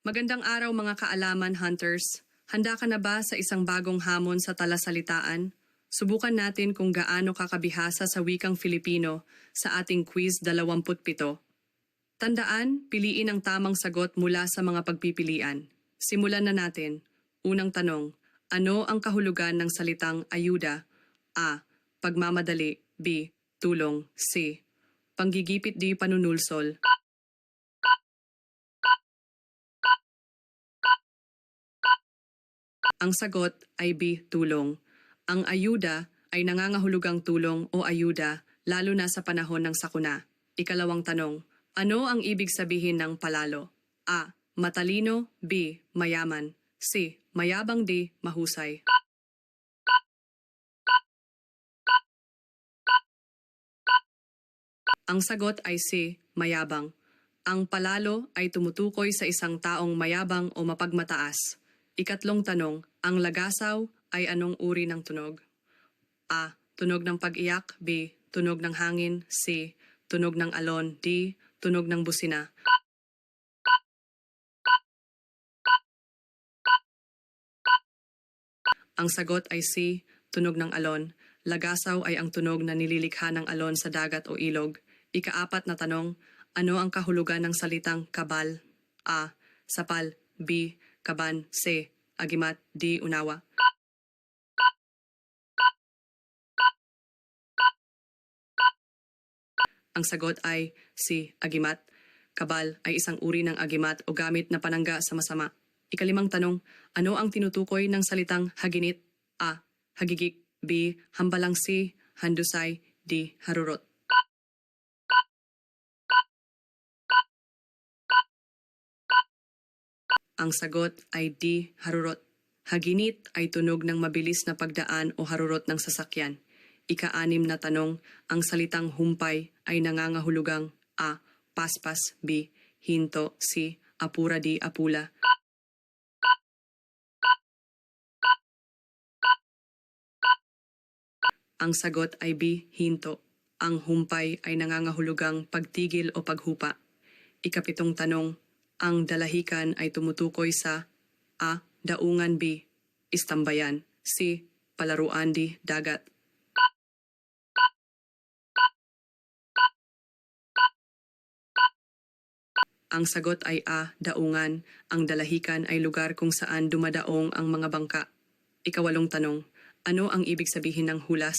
Magandang araw mga kaalaman hunters. Handa ka na ba sa isang bagong hamon sa talasalitaan? Subukan natin kung gaano kakabihasa sa wikang Filipino sa ating quiz 27. Tandaan, piliin ang tamang sagot mula sa mga pagpipilian. Simulan na natin. Unang tanong, ano ang kahulugan ng salitang ayuda? A. Pagmamadali. B. Tulong. C. Panggigipit di panunulsol. Ang sagot ay B. Tulong. Ang ayuda ay nangangahulugang tulong o ayuda lalo na sa panahon ng sakuna. Ikalawang tanong, ano ang ibig sabihin ng palalo? A. Matalino. B. Mayaman. C. Mayabang D. Mahusay. Ang sagot ay C. Mayabang. Ang palalo ay tumutukoy sa isang taong mayabang o mapagmataas. Ikatlong tanong, ang lagasaw ay anong uri ng tunog? A. Tunog ng pag-iyak. B. Tunog ng hangin. C. Tunog ng alon. D. Tunog ng busina. Ang sagot ay C. Tunog ng alon. Lagasaw ay ang tunog na nililikha ng alon sa dagat o ilog. Ikaapat na tanong, ano ang kahulugan ng salitang kabal? A. Sapal. B. Kaban. C. Agimat. D. Unawa. Ang sagot ay C. Agimat. Kabal ay isang uri ng agimat o gamit na panangga sa masama. Ikalimang tanong, ano ang tinutukoy ng salitang haginit? A. Hagigik. B. Hambalang C. Handusay. D. Harurot. Ang sagot ay D. Harurot. Haginit ay tunog ng mabilis na pagdaan o harurot ng sasakyan. Ika-anim na tanong, ang salitang humpay ay nangangahulugang A. Paspas B. Hinto C. Apura D. Apula. Ang sagot ay B. Hinto. Ang humpay ay nangangahulugang pagtigil o paghupa. Ikapitong tanong, ang dalahikan ay tumutukoy sa A. Daungan B. Istambayan C. Palaruan D. Dagat Ang sagot ay A. Daungan. Ang dalahikan ay lugar kung saan dumadaong ang mga bangka. Ikawalong tanong, ano ang ibig sabihin ng hulas?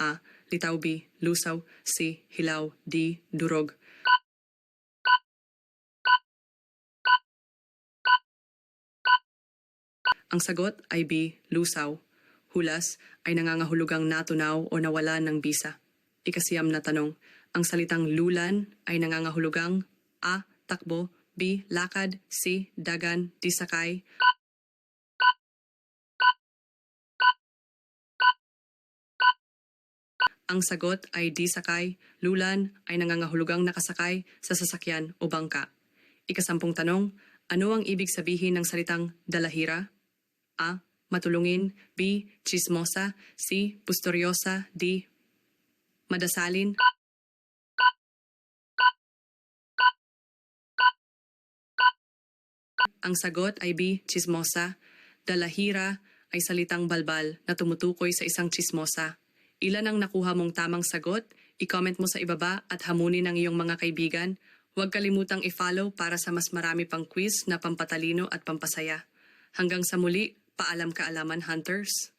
A. Litaw B. Lusaw C. Hilaw D. Durog Ang sagot ay B. Lusaw. Hulas ay nangangahulugang natunaw o nawalan ng bisa. Ikasiyam na tanong, ang salitang lulan ay nangangahulugang A. Takbo B. Lakad C. Dagan D. Sakay Ang sagot ay di sakay, lulan ay nangangahulugang nakasakay sa sasakyan o bangka. Ikasampung tanong, ano ang ibig sabihin ng salitang dalahira? A. Matulungin. B. Chismosa. C. Pustoryosa. D. Madasalin. Ang sagot ay B. Chismosa. Dalahira ay salitang balbal na tumutukoy sa isang chismosa. Ilan ang nakuha mong tamang sagot? I-comment mo sa ibaba at hamunin ng iyong mga kaibigan. Huwag kalimutang i-follow para sa mas marami pang quiz na pampatalino at pampasaya. Hanggang sa muli, paalam kaalaman hunters!